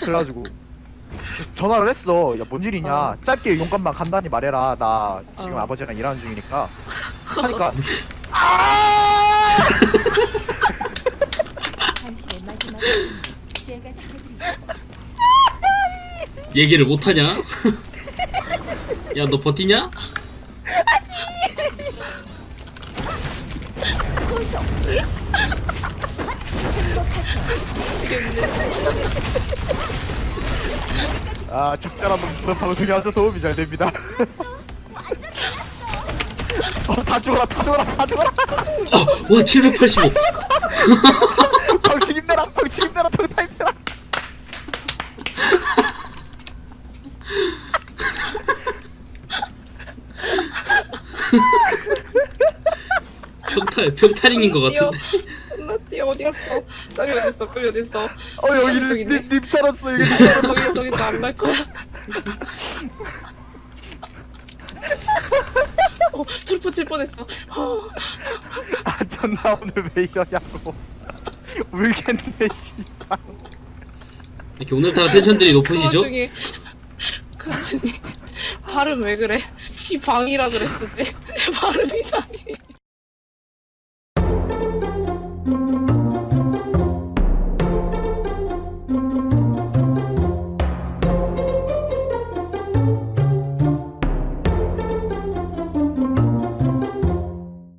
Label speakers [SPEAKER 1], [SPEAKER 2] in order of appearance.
[SPEAKER 1] 그래가지고 전화를 했어. 야 뭔 일이냐?
[SPEAKER 2] 어.
[SPEAKER 1] 짧게 용감만 간단히 말해라. 나 지금
[SPEAKER 2] 어.
[SPEAKER 1] 아버지랑 일하는 중이니까. 하니까 아!
[SPEAKER 3] 당신의 마지막 제가 지켜드리죠.
[SPEAKER 4] 얘기를 못하냐? 야 너 버티냐?
[SPEAKER 1] 아 적절한 분 방송이 아주 도움이 잘 됩니다. 어, 다 죽어라, 다 죽어라, 다 죽어라.
[SPEAKER 4] 어, 와 785.
[SPEAKER 1] 방치 힘내라, 방치 힘내라, 평타 힘내라.
[SPEAKER 4] 평탈 평탈인 것 같은데.
[SPEAKER 2] 어디 갔어? 빨리 어딨어? 빨리 어딨어?
[SPEAKER 1] 어 여기
[SPEAKER 2] 저기 있네.
[SPEAKER 1] 립, 립 살았어, 여기 립 살았어.
[SPEAKER 2] 저기 저기 나안갈 거야. 어, 트루프 칠 뻔했어. 어,
[SPEAKER 1] 아, 전나 오늘 왜 이러냐고. 울겠네, 씨발.
[SPEAKER 4] 이렇게 오늘따라 텐션들이
[SPEAKER 2] 그
[SPEAKER 4] 높으시죠?
[SPEAKER 2] 와중에 그 와중에 발음 왜 그래? 시 방이라 그랬었지. 내 발음 이상해.